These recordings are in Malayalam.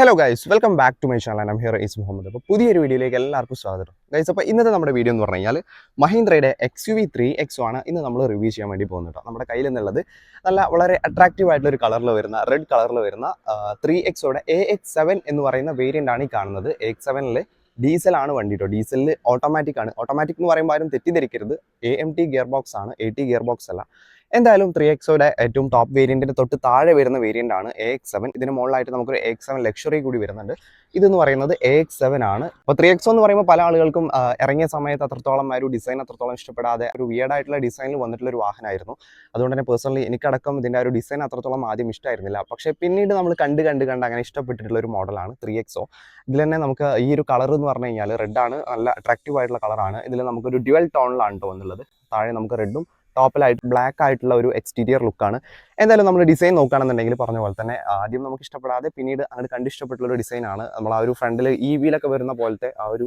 Hello guys welcome back to my channel I'm here is Muhammad അപ്പോൾ പുതിയൊരു വീഡിയോയിലേക്ക് എല്ലാവർക്കും സ്വാഗതം. ഗൈസ് അപ്പോൾ ഇന്നത്തെ നമ്മുടെ വീഡിയോ എന്ന് പറഞ്ഞു കഴിഞ്ഞാൽ മഹീന്ദ്രയുടെ X U V three X ആണ് ഇന്ന് നമ്മൾ റിവ്യൂ ചെയ്യാൻ വേണ്ടി പോകുന്നത് നമ്മുടെ കയ്യിൽ നിന്നുള്ളത് നല്ല വളരെ അട്രാക്റ്റീവ് ആയിട്ടുള്ള ഒരു കളറിൽ വരുന്ന റെഡ് കളറിൽ വരുന്ന ത്രീ എക്സോടെ എ എക്സ് സെവൻ എന്ന് പറയുന്ന വേരിയന്റ് ആണ് ഈ കാണുന്നത്. എ എക്സ് സെവനിൽ ഡീസലാണ് വണ്ടി കേട്ടോ ഡീസലിൽ ഓട്ടോമാറ്റിക് ആണ്. ഓട്ടോമാറ്റിക് എന്ന് പറയുമ്പോൾ ആരും തെറ്റിദ്ധരിക്കരുത്. A M T gear box ആണ്. എ ടി ഗിയർ ബോക്സ് അല്ല. എന്തായാലും ത്രീ എക്സോയുടെ ഏറ്റവും ടോപ്പ് വേരിയന്റിന്റെ തൊട്ട് താഴെ വരുന്ന വേരിയന്റ് ആണ് എ എക്സ് സെവൻ ഇതിന് മുകളിലായിട്ട് നമുക്കൊരു എ എക്സ് സെവൻ ലക്ഷറി കൂടി വരുന്നുണ്ട്. ഇതെന്ന് പറയുന്നത് എ എക്സ് സെവൻ ആണ്. അപ്പോൾ ത്രീ എക്സോ എന്ന് പറയുമ്പോൾ പല ആളുകൾക്കും ഇറങ്ങിയ സമയത്ത് അത്രത്തോളം ആ ഒരു ഡിസൈൻ അത്രത്തോളം ഇഷ്ടപ്പെടാതെ ഒരു വിയർഡ് ആയിട്ടുള്ള ഡിസൈനിൽ വന്നിട്ടുള്ള ഒരു വാഹനമായിരുന്നു. അതുകൊണ്ട് തന്നെ പേഴ്സണലി എനിക്കടക്കം ഇതിന്റെ ആ ഒരു ഡിസൈൻ അത്രത്തോളം ആദ്യം ഇഷ്ടമായിരുന്നില്ല പക്ഷേ പിന്നീട് നമ്മൾ കണ്ട് കണ്ട് കണ്ട് അങ്ങനെ ഇഷ്ടപ്പെട്ടിട്ടുള്ള ഒരു മോഡലാണ് ത്രീ എക്സോ ഇതിൽ തന്നെ നമുക്ക് ഈ ഒരു കളർ എന്ന് പറഞ്ഞു കഴിഞ്ഞാൽ ആണ്. നല്ല അട്രാക്റ്റീവ് ആയിട്ടുള്ള കളറാണ് ഇതിൽ നമുക്കൊരു ഡ്യുവൽ ടോണിലാണ് കേട്ടോ എന്നുള്ളത് താഴെ നമുക്ക് റെഡും ടോപ്പിലായിട്ട് ബ്ലാക്ക് ആയിട്ടുള്ള ഒരു എക്സ്റ്റീരിയർ ലുക്കാണ് എന്തായാലും നമ്മൾ ഡിസൈൻ നോക്കുകയാണെന്നുണ്ടെങ്കിൽ പറഞ്ഞ പോലെ തന്നെ ആദ്യം നമുക്ക് ഇഷ്ടപ്പെടാതെ പിന്നീട് അങ്ങോട്ട് കണ്ടിഷ്ടപ്പെട്ടുള്ള ഒരു ഡിസൈനാണ് നമ്മൾ ആ ഒരു ഫ്രണ്ടിൽ ഇ വിയിലൊക്കെ വരുന്ന പോലത്തെ ആ ഒരു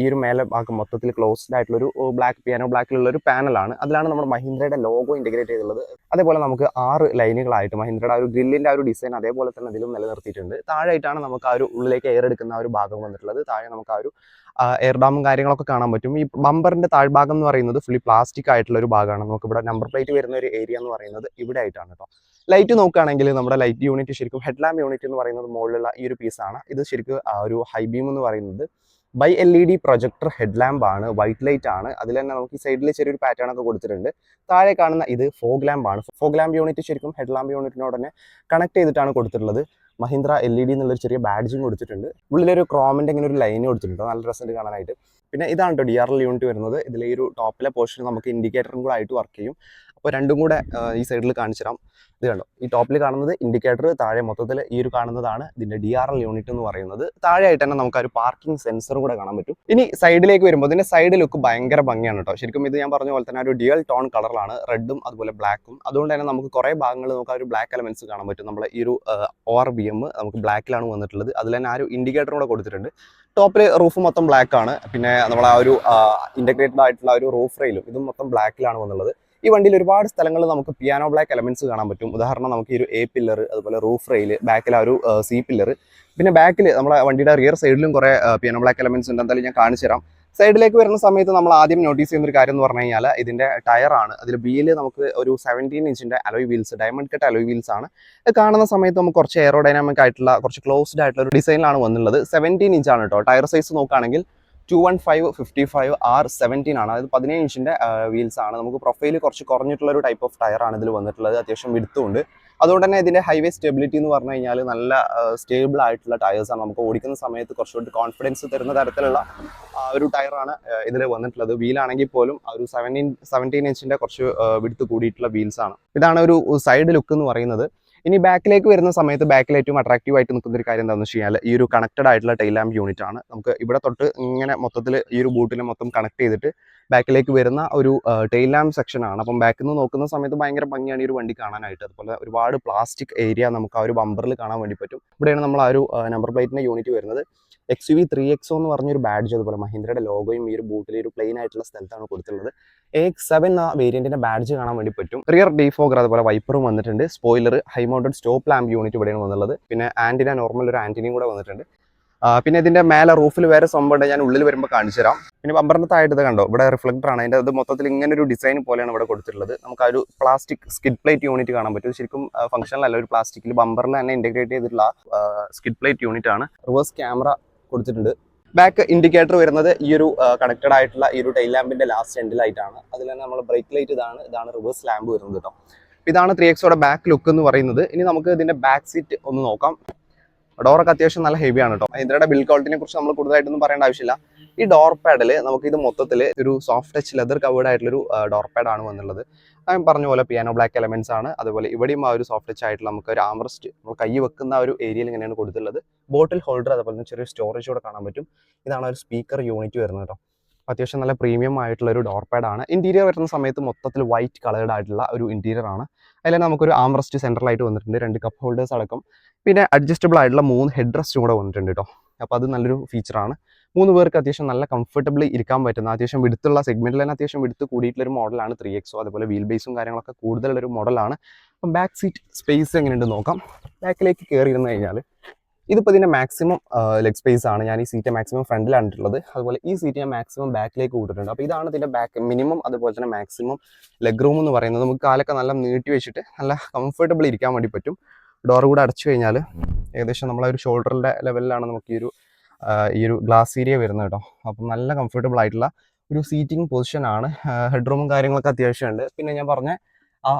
ഈ ഒരു മേലെ ഭാഗം മൊത്തത്തിൽ ക്ലോസ്ഡ് ആയിട്ടുള്ള ഒരു ബ്ലാക്ക് പിയാനോ ബ്ലാക്കിലുള്ള ഒരു പാനലാണ് അതിലാണ് നമ്മുടെ മഹീന്ദ്രയുടെ ലോഗോ ഇന്റഗ്രേറ്റ് ചെയ്തിട്ടുള്ളത്. അതേപോലെ നമുക്ക് ആറ് ലൈനുകളായിട്ട് മഹീന്ദ്രയുടെ ആ ഒരു ഗ്രില്ലിന്റെ ആ ഒരു ഡിസൈൻ അതേപോലെ തന്നെ ഇതിലും നിലനിർത്തിയിട്ടുണ്ട്. താഴെയായിട്ടാണ് നമുക്ക് ആ ഒരു ഉള്ളിലേക്ക് എയർ എടുക്കുന്ന ആ ഒരു ഭാഗം വന്നിട്ടുള്ളത്. താഴെ നമുക്ക് ആ ഒരു എയർ ഡാമും കാര്യങ്ങളൊക്കെ കാണാൻ പറ്റും. ഈ ബമ്പറിന്റെ താഴ്ഭാഗം എന്ന് പറയുന്നത് ഫുള്ളി പ്ലാസ്റ്റിക് ആയിട്ടുള്ള ഒരു ഭാഗമാണ്. നമുക്ക് ഇവിടെ നമ്പർ പ്ലേറ്റ് വരുന്ന ഒരു ഏരിയ എന്ന് പറയുന്നത് ഇവിടെ ആയിട്ടാണ് കേട്ടോ. ലൈറ്റ് നോക്കുകയാണെങ്കിൽ നമ്മുടെ ലൈറ്റ് യൂണിറ്റ് ശരിക്കും ഹെഡ് ലാമ്പ് യൂണിറ്റ് എന്ന് പറയുന്നത് മുകളിലുള്ള ഈ ഒരു പീസാണ് ഇത് ശരിക്കും ഒരു ഹൈബീം എന്ന് പറയുന്നത് bi L E D projector head lamp ആണ് വൈറ്റ് ലൈറ്റ് ആണ്. അതിൽ തന്നെ നമുക്ക് ഈ സൈഡിൽ ചെറിയൊരു പാറ്റേൺ ഒക്കെ കൊടുത്തിട്ടുണ്ട്. താഴെ കാണുന്ന ഇത് ഫോഗ് ലാമ്പ് ആണ്. ഫോഗ് ലാമ്പ് യൂണിറ്റ് ശരിക്കും ഹെഡ് ലാമ്പ് യൂണിറ്റിനോട് തന്നെ കണക്ട് ചെയ്തിട്ടാണ് കൊടുത്തിട്ടുള്ളത്. മഹീന്ദ്ര എൽ ഇ ഡി എന്നുള്ളൊരു ചെറിയ ബാഡ്ജും കൊടുത്തിട്ടുണ്ട്. ഉള്ളിലൊരു ക്രോമിന്റെ ഇങ്ങനെ ഒരു ലൈൻ കൊടുത്തിട്ടുണ്ട്. നല്ല രസമുണ്ട് കാണാനായിട്ട്. പിന്നെ ഇതാണ് കേട്ടോ ഡി ആർ എൽ യൂണിറ്റ് വരുന്നത്. ഇതിൽ ഈ ഒരു ടോപ്പിലെ പോർഷൻ നമുക്ക് ഇൻഡിക്കേറ്ററും കൂടെ ആയിട്ട് വർക്ക് ചെയ്യും. അപ്പോൾ രണ്ടും കൂടെ ഈ സൈഡിൽ കാണിച്ചു തരാം. ഇത് കണ്ടോ? ഈ ടോപ്പിൽ കാണുന്നത് ഇൻഡിക്കേറ്റർ താഴെ മൊത്തത്തിൽ ഈ ഒരു കാണുന്നതാണ് ഇതിന്റെ ഡി ആർ എൽ യൂണിറ്റ് എന്ന് പറയുന്നത്. താഴെയായിട്ട് തന്നെ നമുക്ക് ഒരു പാർക്കിംഗ് സെൻസർ കൂടെ കാണാൻ പറ്റും. ഇനി സൈഡിലേക്ക് വരുമ്പോൾ ഇതിന്റെ സൈഡ് ലുക്ക് ഭയങ്കര ഭംഗിയാണ് കേട്ടോ ശരിക്കും ഇത് ഞാൻ പറഞ്ഞ പോലെ തന്നെ ഒരു ഡ്യുവൽ ടോൺ കളറിലാണ് റെഡും അതുപോലെ ബ്ലാക്കും അതുകൊണ്ട് തന്നെ നമുക്ക് കുറേ ഭാഗങ്ങൾ നമുക്ക് ഒരു ബ്ലാക്ക് എലമെന്റ്സ് കാണാൻ പറ്റും. നമ്മൾ ഈ ഒരു ഓർ ബി എം നമുക്ക് ബ്ലാക്കിലാണ് വന്നിട്ടുള്ളത്. അതിൽ തന്നെ ആ ഒരു ഇൻഡിക്കേറ്ററും കൂടെ കൊടുത്തിട്ടുണ്ട്. ടോപ്പിൽ റൂഫ് മൊത്തം ബ്ലാക്ക് ആണ്. പിന്നെ നമ്മൾ ആ ഒരു ഇന്റഗ്രേറ്റഡ് ആയിട്ടുള്ള ഒരു റൂഫ് റെയിലും ഇതും മൊത്തം ബ്ലാക്കിലാണ് വന്നുള്ളത് ഈ വണ്ടിയിൽ ഒരുപാട് സ്ഥലങ്ങളിൽ നമുക്ക് പിയാനോ ബ്ലാക്ക് എലമെന്റ്സ് കാണാൻ പറ്റും. ഉദാഹരണം നമുക്ക് ഈ ഒരു എ പില്ലർ അതുപോലെ റൂഫ് റെയിൽ ബാക്കിൽ ആ ഒരു സി പില്ലർ പിന്നെ ബാക്കിൽ നമ്മളെ വണ്ടിയുടെ റിയർ സൈഡിലും കുറേ പിയാനോ ബ്ലാക്ക് എലമെന്റ്സ് ഉണ്ട്. എന്തായാലും ഞാൻ കാണിച്ചു തരാം. സൈഡിലേക്ക് വരുന്ന സമയത്ത് നമ്മൾ ആദ്യം നോട്ടീസ് ചെയ്യുന്ന ഒരു കാര്യം എന്ന് പറഞ്ഞു കഴിഞ്ഞാൽ ഇതിന്റെ ടയറാണ് അതിൽ ബിയിൽ നമുക്ക് ഒരു seventeen ഇഞ്ചിന്റെ alloy wheels diamond cut alloy wheels ആണ്. കാണുന്ന സമയത്ത് നമുക്ക് കുറച്ച് എയറോഡൈനാമിക് ആയിട്ടുള്ള കുറച്ച് ക്ലോസ്ഡ് ആയിട്ടുള്ള ഒരു ഡിസൈനിലാണ് വന്നുള്ളത് സെവന്റീൻ ഇഞ്ചാണ് കേട്ടോ ടയർ സൈസ് നോക്കുകയാണെങ്കിൽ two one five fifty five R seventeen ആണ്. അതായത് പതിനേഴ് ഇഞ്ചിന്റെ വീൽസ് ആണ്. നമുക്ക് പ്രൊഫൈൽ കുറച്ച് കുറഞ്ഞിട്ടുള്ള ഒരു ടൈപ്പ് ഓഫ് ടയർ ആണ് ഇതിൽ വന്നിട്ടുള്ളത്. അത്യാവശ്യം വിടുത്തുണ്ട് അതുകൊണ്ട് തന്നെ ഇതിന്റെ ഹൈവേ സ്റ്റെബിലിറ്റി എന്ന് പറഞ്ഞു കഴിഞ്ഞാൽ നല്ല സ്റ്റേബിൾ ആയിട്ടുള്ള ടയേഴ്സ് ആണ് നമുക്ക് ഓടിക്കുന്ന സമയത്ത് കുറച്ചുകൂടി കോൺഫിഡൻസ് തരുന്ന തരത്തിലുള്ള ഒരു ടയറാണ് ഇതിൽ വന്നിട്ടുള്ളത്. വീലാണെങ്കിൽ പോലും ഒരു സെവന്റീൻ സെവന്റീൻ ഇഞ്ചിന്റെ കുറച്ച് വിടുത്ത് കൂടിയിട്ടുള്ള വീൽസ് ആണ്. ഇതാണ് ഒരു സൈഡ് ലുക്ക് എന്ന് പറയുന്നത്. ഇനി ബാക്കിലേക്ക് വരുന്ന സമയത്ത് ബാക്കിൽ ഏറ്റവും അട്രാക്റ്റീവ് ആയിട്ട് നിൽക്കുന്ന ഒരു കാര്യം എന്താണെന്ന് വെച്ച് കഴിഞ്ഞാൽ ഈ ഒരു കണക്റ്റഡ് ആയിട്ടുള്ള ടൈൽ യൂണിറ്റ് ആണ്. നമുക്ക് ഇവിടെ തൊട്ട് ഇങ്ങനെ മൊത്തത്തിൽ ഈ ഒരു ബൂട്ടിനെ മൊത്തം കണക്ട് ചെയ്തിട്ട് ബാക്കിലേക്ക് വരുന്ന ഒരു ടൈൽ സെക്ഷൻ ആണ്. അപ്പം ബാക്കിൽ നിന്ന് നോക്കുന്ന സമയത്ത് ഭയങ്കര ഭംഗിയാണ് ഈ ഒരു വണ്ടി കാണാനായിട്ട്. അതുപോലെ ഒരുപാട് പ്ലാസ്റ്റിക് ഏരിയ നമുക്ക് ആ ഒരു ബമ്പറിൽ കാണാൻ വേണ്ടി പറ്റും. ഇവിടെയാണ് നമ്മൾ ആ ഒരു നമ്പർ പ്ലേറ്റിന്റെ യൂണിറ്റ് വരുന്നത്. X U V three XO എന്ന് പറഞ്ഞൊരു ബാഡ്ജ് അതുപോലെ മഹീന്ദ്രയുടെ ലോഗോയും ഈ ഒരു ബൂട്ടിൽ ഒരു പ്ലെയിൻ ആയിട്ടുള്ള സ്ഥലത്താണ് കൊടുത്തിട്ടുള്ളത്. എക്സ് സെവൻ ആ വേരിയന്റിന്റെ ബാഡ്ജ് കാണാൻ വേണ്ടി പറ്റും. റിയർ ഡിഫോഗർ അതുപോലെ വൈപ്പറും വന്നിട്ടുണ്ട്. Spoiler high mounted stop lamp unit ഇവിടെയാണ് വന്നുള്ളത്. പിന്നെ ആന്റിന നോർമൽ ഒരു ആന്റിനയും കൂടെ വന്നിട്ടുണ്ട്. പിന്നെ ഇതിന്റെ മേലെ റൂഫിൽ വേറെ സംഭവം ഞാൻ ഉള്ളിൽ വരുമ്പോൾ കാണിച്ചു തരാം. പിന്നെ ബമ്പറിന്റെ താഴത്ത് കണ്ടോ? ഇവിടെ റിഫ്ലക്ടർ ആണ്. അതിന്റെ അത് മൊത്തത്തിൽ ഇങ്ങനെ ഒരു ഡിസൈൻ പോലെയാണ് ഇവിടെ കൊടുത്തിട്ടുള്ളത്. നമുക്ക് ആ ഒരു പ്ലാസ്റ്റിക് സ്കിഡ് പ്ലേറ്റ് യൂണിറ്റ് കാണാൻ പറ്റും. ശരിക്കും ഫംഗ്ഷനിലല്ല ഒരു പ്ലാസ്റ്റിക്കിൽ ബമ്പറിൽ തന്നെ ഇന്റഗ്രേറ്റ് ചെയ്തിട്ടുള്ള സ്കിഡ് പ്ലേറ്റ് യൂണിറ്റ് ആണ്. റിവേഴ്സ് ക്യാമറ കൊടുത്തിട്ടുണ്ട്. ബാക്ക് ഇൻഡിക്കേറ്റർ വരുന്നത് ഈ ഒരു കണക്റ്റഡ് ആയിട്ടുള്ള ഈ ഒരു ടൈൽ ലാമ്പിന്റെ ലാസ്റ്റ് എൻഡിലായിട്ടാണ് അതിൽ തന്നെ നമ്മൾ ബ്രേക്ക് ലൈറ്റ് ഇതാണ് ഇതാണ് റിവേഴ്സ് ലാമ്പ് വരുന്നത് കേട്ടോ ഇതാണ് ത്രീ എക്സോടെ ബാക്ക് ലുക്ക് എന്ന് പറയുന്നത്. ഇനി നമുക്ക് ഇതിന്റെ ബാക്ക് സീറ്റ് ഒന്ന് നോക്കാം. ഡോറൊക്കെ അത്യാവശ്യം നല്ല ഹെവിയാണ് കേട്ടോ ഇതിന്റെ ബിൽ ക്വാളിറ്റിനെ കുറിച്ച് നമ്മൾ കൂടുതലായിട്ടൊന്നും പറയേണ്ട ആവശ്യമില്ല. ഈ ഡോർ പാഡിൽ നമുക്ക് ഇത് മൊത്തത്തിൽ ഒരു സോഫ്റ്റ് ടച്ച് ലെതർ കവേഡ് ആയിട്ടുള്ള ഒരു ഡോർ പാഡ് ആണ് വന്നുള്ളത് ഞാൻ പറഞ്ഞ പോലെ പിയാനോ ബ്ലാക്ക് എലമെന്റ്സ് ആണ്. അതുപോലെ ഇവിടെയും ആ ഒരു സോഫ്റ്റ് ടച്ച് ആയിട്ടുള്ള നമുക്ക് ഒരു ആമറസ്റ്റ് നമ്മൾ കൈ വെക്കുന്ന ആ ഒരു ഏരിയയിൽ ഇങ്ങനെയാണ് കൊടുത്തിട്ടുള്ളത്. ബോട്ടിൽ ഹോൾഡർ അതുപോലെ തന്നെ ചെറിയ സ്റ്റോറേജ് കൂടെ കാണാൻ പറ്റും. ഇതാണ് ഒരു സ്പീക്കർ യൂണിറ്റ് വരുന്നത് കേട്ടോ അത്യാവശ്യം നല്ല പ്രീമിയം ആയിട്ടുള്ള ഒരു ഡോർ പാഡ് ആണ്. ഇന്റീരിയർ വരുന്ന സമയത്ത് മൊത്തത്തിൽ വൈറ്റ് കളേർഡ് ആയിട്ടുള്ള ഒരു ഇന്റീരിയർ ആണ്. അതിൽ നമുക്കൊരു ആംറസ്റ്റ് സെൻട്രലായിട്ട് വന്നിട്ടുണ്ട്. രണ്ട് കപ്പ് ഹോൾഡേഴ്സ് അടക്കം. പിന്നെ അഡ്ജസ്റ്റബിൾ ആയിട്ടുള്ള മൂന്ന് ഹെഡ് റെസ്റ്റും കൂടെ വന്നിട്ടുണ്ട് കേട്ടോ അപ്പോൾ അത് നല്ലൊരു ഫീച്ചറാണ് മൂന്ന് പേർക്ക് അത്യാവശ്യം നല്ല കംഫർട്ടബിളി ഇരിക്കാൻ പറ്റുന്ന അത്യാവശ്യം വിടുത്തുള്ള സെഗ്മെന്റിൽ തന്നെ അത്യാവശ്യം വിടുത്ത് കൂടിയിട്ടുള്ള ഒരു മോഡലാണ് ത്രീ എക്സോ അതുപോലെ വീൽ ബേസും കാര്യങ്ങളൊക്കെ കൂടുതലുള്ള ഒരു മോഡലാണ് അപ്പം ബാക്ക് സീറ്റ് സ്പേസ് എങ്ങനെയുണ്ട് നോക്കാം. ബാക്കിലേക്ക് കയറി ഇരുന്ന് കഴിഞ്ഞാൽ ഇതിപ്പോൾ ഇതിന്റെ മാക്സിമം ലെഗ് സ്പേസ് ആണ്. ഞാൻ ഈ സീറ്റ് മാക്സിമം ഫ്രണ്ടിലാണ് ഇട്ടുള്ളത് അതുപോലെ ഈ സീറ്റ് ഞാൻ മാക്സിമം ബാക്കിലേക്ക് കൂട്ടിയിട്ടുണ്ട്. അപ്പോൾ ഇതാണ് ഇതിന്റെ ബാക്ക് മിനിമം അതുപോലെ തന്നെ മാക്സിമം ലെഗ് റൂം എന്ന് പറയുന്നത്. നമുക്ക് കാലൊക്കെ നല്ല നീട്ടി വെച്ചിട്ട് നല്ല കംഫർട്ടബിൾ ഇരിക്കാൻ വേണ്ടി പറ്റും. ഡോർ കൂടെ അടച്ചു കഴിഞ്ഞാൽ ഏകദേശം നമ്മളെ ഒരു ഷോൾഡറിന്റെ ലെവലിലാണ് നമുക്ക് ഈ ഒരു ഈ ഒരു ഗ്ലാസ് ഏരിയ വരുന്നത് കേട്ടോ. അപ്പം നല്ല കംഫർട്ടബിൾ ആയിട്ടുള്ള ഒരു സീറ്റിംഗ് പൊസിഷൻ ആണ്. ഹെഡ് റൂമും കാര്യങ്ങളൊക്കെ അത്യാവശ്യമുണ്ട്. പിന്നെ ഞാൻ പറഞ്ഞ ആ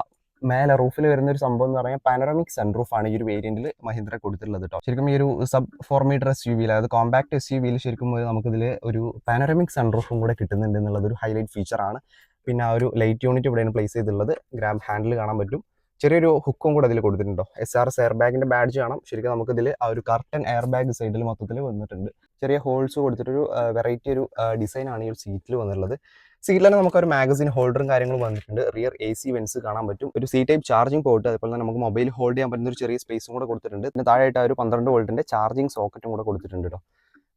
മേലെ റൂഫിൽ വരുന്ന ഒരു സംഭവം എന്ന് പറഞ്ഞാൽ പാനറമിക് സൺ റൂഫാണ് ഈ ഒരു വേരിയന്റിൽ മഹീന്ദ്ര കൊടുത്തിട്ടുള്ളത് കേട്ടോ. ശരിക്കും ഈ ഒരു sub four metre S U വിയിൽ അതായത് കോമ്പാക്ട് എസ് യു വിയിൽ ശരിക്കും നമുക്കിതിൽ ഒരു പാനറമിക് സൺ റൂഫും കൂടെ കിട്ടുന്നുണ്ട് എന്നുള്ളത് ഒരു ഹൈലൈറ്റ് ഫീച്ചറാണ് പിന്നെ ആ ഒരു ലൈറ്റ് യൂണിറ്റ് ഇവിടെയാണ് പ്ലേസ് ചെയ്തിട്ടുള്ളത്. ഗ്രാബ് ഹാൻഡിൽ കാണാൻ പറ്റും. ചെറിയൊരു ഹുക്കും കൂടെ അതിൽ കൊടുത്തിട്ടുണ്ട്? എസ് ആർ എസ് എയർ ബാഗിന്റെ ബാഡ്ജ് കാണാം. ശരിക്കും നമുക്ക് ഇതിൽ ആ ഒരു കർട്ടൻ എയർ ബാഗ് സൈഡിൽ മൊത്തത്തിൽ വന്നിട്ടുണ്ട്. ചെറിയ ഹോൾസ് കൊടുത്തിട്ടൊരു വെറൈറ്റി ഒരു ഡിസൈൻ ആണ് ഈ ഒരു സീറ്റിൽ വന്നിട്ടുള്ളത്. സീറ്റിൽ തന്നെ നമുക്ക് ഒരു മാഗസിൻ ഹോൾഡറും കാര്യങ്ങളും വന്നിട്ടുണ്ട്. റിയർ എ സി വെൻസ് കാണാൻ പറ്റും. ഒരു സി ടൈപ്പ് ചാർജിംഗ് പോയിട്ട് അതുപോലെ തന്നെ നമുക്ക് മൊബൈൽ ഹോൾഡ് ചെയ്യാൻ പറ്റുന്ന ഒരു ചെറിയ സ്പേസും കൂടെ കൊടുത്തിട്ടുണ്ട്. പിന്നെ താഴെയായിട്ട് ഒരു പന്ത്രണ്ട് വോൾട്ടിന്റെ ചാർജിംഗ് സോക്കറ്റും കൂടെ കൊടുത്തിട്ടുണ്ട് കേട്ടോ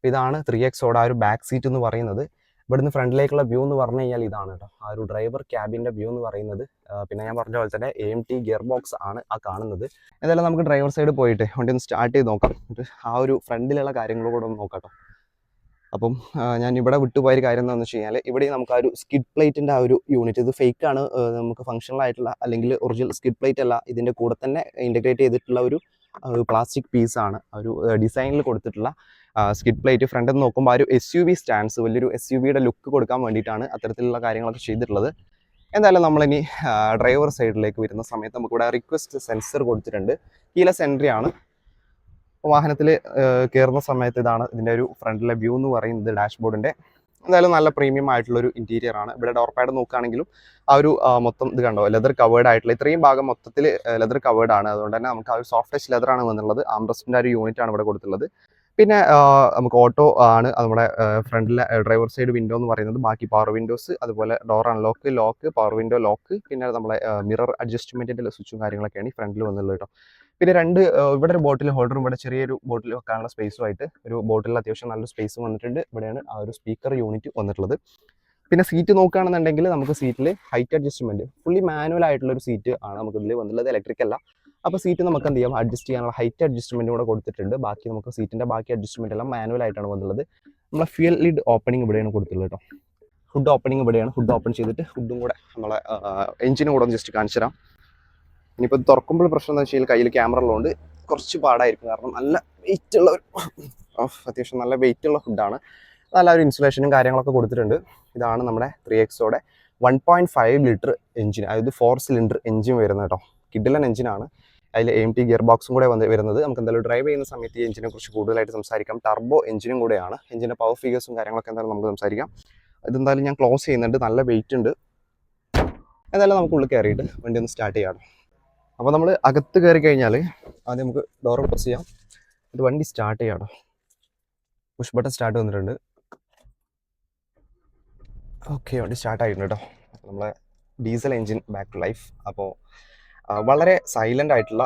ഇതാണ് ത്രീ എക്സോടെ ആ ഒരു ബാക്ക് സീറ്റ് എന്ന് പറയുന്നത്. ഇവിടുന്ന് ഫ്രണ്ടിലേക്കുള്ള വ്യൂ എന്ന് പറഞ്ഞു കഴിഞ്ഞാൽ ഇതാണ് കേട്ടോ. ആ ഒരു ഡ്രൈവർ ക്യാബിന്റെ വ്യൂ എന്ന് പറയുന്നത്. പിന്നെ ഞാൻ പറഞ്ഞ പോലെ തന്നെ എം ടി ഗിയർ ബോക്സ് ആണ് ആ കാണുന്നത്. എന്തായാലും നമുക്ക് ഡ്രൈവർ സൈഡ് പോയിട്ട് വണ്ടി ഒന്ന് സ്റ്റാർട്ട് ചെയ്ത് നോക്കാം. ആ ഒരു ഫ്രണ്ടിലുള്ള കാര്യങ്ങൾ കൂടെ ഒന്ന് നോക്കാം. അപ്പം ഞാൻ ഇവിടെ വിട്ടുപോയൊരു കാര്യം എന്താണെന്ന് വെച്ച് കഴിഞ്ഞാൽ ഇവിടെ നമുക്ക് ആ ഒരു സ്കിഡ് പ്ലേറ്റിന്റെ ആ ഒരു യൂണിറ്റ് ഇത് ഫേക്ക് ആണ്. നമുക്ക് ഫങ്ഷണൽ ആയിട്ടുള്ള അല്ലെങ്കിൽ ഒറിജിനൽ സ്കിഡ് പ്ലേറ്റ് അല്ല ഇതിന്റെ കൂടെ തന്നെ ഇന്റഗ്രേറ്റ് ചെയ്തിട്ടുള്ള ഒരു പ്ലാസ്റ്റിക് പീസാണ് ഒരു ഡിസൈനിൽ കൊടുത്തിട്ടുള്ള സ്കിഡ് പ്ലേറ്റ് ഫ്രണ്ടിൽ നിന്ന് നോക്കുമ്പോൾ ആ ഒരു എസ് യു വി സ്റ്റാൻഡ്സ് വലിയൊരു എസ് യു വിയുടെ ലുക്ക് കൊടുക്കാൻ വേണ്ടിയിട്ടാണ് അത്തരത്തിലുള്ള കാര്യങ്ങളൊക്കെ ചെയ്തിട്ടുള്ളത്. എന്തായാലും നമ്മളിനി ഡ്രൈവർ സൈഡിലേക്ക് വരുന്ന സമയത്ത് നമുക്ക് ഇവിടെ റിക്വസ്റ്റ് സെൻസർ കൊടുത്തിട്ടുണ്ട്. കീലെസ് എൻട്രി ആണ്. വാഹനത്തിൽ കയറുന്ന സമയത്ത് ഇതാണ് ഇതിന്റെ ഒരു ഫ്രണ്ടിലെ വ്യൂ എന്ന് പറയുന്നത് ഡാഷ്ബോർഡിന്റെ എന്തായാലും നല്ല പ്രീമിയം ആയിട്ടുള്ളൊരു ഇന്റീരിയർ ആണ്. ഇവിടെ ഡോർ പാഡ് നോക്കുകയാണെങ്കിലും ആ ഒരു മൊത്തം ഇത് കണ്ടോ ലെതർ കവേർഡ് ആയിട്ടുള്ള ഇത്രയും ഭാഗം മൊത്തത്തിൽ ലെതർ കവേർഡ് ആണ്. അതുകൊണ്ട് തന്നെ നമുക്ക് ആ ഒരു സോഫ്റ്റ് ടച്ച് ലെതർ ആണ് വന്നുള്ളത് ആംബ്രസ്റ്റിന്റെ ഒരു യൂണിറ്റ് ആണ് ഇവിടെ കൊടുത്തിട്ടുള്ളത്. പിന്നെ നമുക്ക് ഓട്ടോ ആണ് നമ്മുടെ ഫ്രണ്ടിലെ ഡ്രൈവർ സൈഡ് വിൻഡോ എന്ന് പറയുന്നത്. ബാക്കി പവർ വിൻഡോസ് അതുപോലെ door unlock lock power window lock പിന്നെ നമ്മളെ മിറർ അഡ്ജസ്റ്റ്മെന്റിന്റെ സ്വിച്ചും കാര്യങ്ങളൊക്കെയാണ് ഈ ഫ്രണ്ടിൽ വന്നുള്ളത് കേട്ടോ. പിന്നെ രണ്ട് ഇവിടെ ഒരു ബോട്ടിൽ ഹോൾഡറും ഇവിടെ ചെറിയൊരു ബോട്ടിൽ വെക്കാനുള്ള സ്പേസും ആയിട്ട് ഒരു ബോട്ടിൽ അത്യാവശ്യം നല്ലൊരു സ്പേസും വന്നിട്ടുണ്ട്. ഇവിടെയാണ് ആ ഒരു സ്പീക്കർ യൂണിറ്റ് വന്നിട്ടുള്ളത്. പിന്നെ സീറ്റ് നോക്കുകയാണെന്നുണ്ടെങ്കിൽ നമുക്ക് സീറ്റിൽ ഹൈറ്റ് അഡ്ജസ്റ്റ്മെന്റ് ഫുള്ളി മാനുവൽ ആയിട്ടുള്ള ഒരു സീറ്റ് ആണ് നമുക്ക് ഇതിൽ വന്നുള്ളത് ഇലക്ട്രിക് അല്ല. അപ്പോൾ സീറ്റ് നമുക്ക് എന്ത് ചെയ്യാം? അഡ്ജസ്റ്റ് ചെയ്യാനുള്ള ഹൈറ്റ് അഡ്ജസ്റ്റ്മെന്റ് കൂടെ കൊടുത്തിട്ടുണ്ട്. ബാക്കി നമുക്ക് സീറ്റിന്റെ ബാക്കി അഡ്ജസ്റ്റ്മെന്റ് എല്ലാം മാനുവൽ ആയിട്ടാണ് വന്നുള്ളത് നമ്മളെ ഫ്യൂൽ ലിഡ് ഓപ്പണിംഗ് ഇവിടെയാണ് കൊടുത്തുള്ളത് കേട്ടോ. ഹുഡ് ഓപ്പണിംഗ് ഇവിടെയാണ്. ഹുഡ് ഓപ്പൺ ചെയ്തിട്ട് ഹുഡും കൂടെ നമ്മളെ എഞ്ചിനും കൂടെ ഒന്ന് ജസ്റ്റ് കാണിച്ചു തരാം. ഇനിയിപ്പോൾ തുറക്കുമ്പോൾ പ്രശ്നം എന്താ വെച്ച് കഴിഞ്ഞാൽ കയ്യിൽ ക്യാമറ ഉള്ളതുകൊണ്ട് കുറച്ച് പാടായിരിക്കും. കാരണം നല്ല വെയിറ്റ് ഉള്ള ഒരു അത്യാവശ്യം നല്ല വെയിറ്റ് ഉള്ള ഫുഡാണ് നല്ല ഒരു ഇൻസുലേഷനും കാര്യങ്ങളൊക്കെ കൊടുത്തിട്ടുണ്ട്. ഇതാണ് നമ്മുടെ three എക്സോടെ one point five litre engine അതായത് ഫോർ സിലിണ്ടർ എഞ്ചിൻ വരുന്നത് കേട്ടോ. കിഡിലൻ എഞ്ചിനാണ് അതിൽ എം ടി ഗിയർ ബോക്സും കൂടെ വന്ന് വരുന്നത്. നമുക്ക് എന്തായാലും ഡ്രൈവ് ചെയ്യുന്ന സമയത്ത് ഈ എഞ്ചിനെ കുറിച്ച് കൂടുതലായിട്ട് സംസാരിക്കാം. ടർബോ എഞ്ചിനും കൂടെയാണ്. എഞ്ചിന്റെ പവർ ഫിഗേഴ്സും കാര്യങ്ങളൊക്കെ എന്തായാലും നമുക്ക് സംസാരിക്കാം. ഇതെന്തായാലും ഞാൻ ക്ലോസ് ചെയ്യുന്നുണ്ട്. നല്ല വെയിറ്റ് ഉണ്ട്. എന്തായാലും നമുക്ക് ഉള്ളിൽ കയറിയിട്ട് വണ്ടി ഒന്ന് സ്റ്റാർട്ട് ചെയ്യാം അപ്പോൾ നമ്മൾ അകത്ത് കയറി കഴിഞ്ഞാൽ ആദ്യം നമുക്ക് ഡോർ ക്ലോസ് ചെയ്യാം. ഇത് വണ്ടി സ്റ്റാർട്ട് ചെയ്യാം പുഷ് ബട്ടൺ സ്റ്റാർട്ട് വന്നിട്ടുണ്ട്. ഓക്കെ വണ്ടി സ്റ്റാർട്ട് ആയിട്ടുണ്ട് കേട്ടോ നമ്മളെ diesel engine back to life അപ്പോൾ വളരെ സൈലന്റ് ആയിട്ടുള്ള